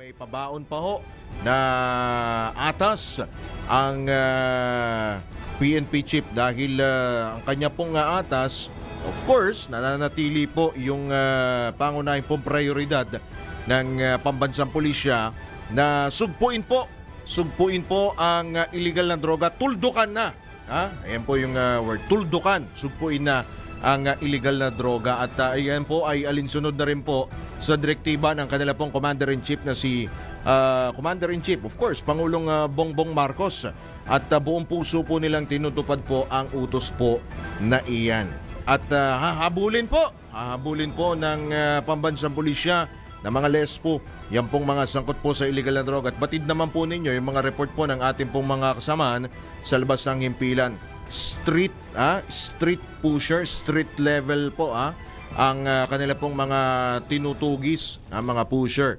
may pabaon pa ho na atas ang ah, PNP chief dahil ah, ang kanya pong ah, atas of course nananatili po yung ah, pangunahing pong prioridad ng ah, pambansang pulisya na sugpuin po sugpuin po ang ah, illegal na droga. Tuldukan na ha? Ayan po yung ah, word tuldukan sugpuin na ang ah, illegal na droga at ah, ayan po ay alinsunod na rin po sa direktiba ng kanila pong Commander-in-Chief na si ah, Commander-in-Chief, of course, Pangulong ah, Bongbong Marcos. At ah, buong puso po nilang tinutupad po ang utos po na iyan. At ah, hahabulin po, hahabulin po ng ah, pambansang pulisya na mga lespo, yan pong mga sangkot po sa illegal na droga. At batid naman po ninyo yung mga report po ng ating pong mga kasamaan sa labas ng himpilan. Street, ah, street pusher, street level po, ah, ang ah, kanila pong mga tinutugis, ah, mga pusher.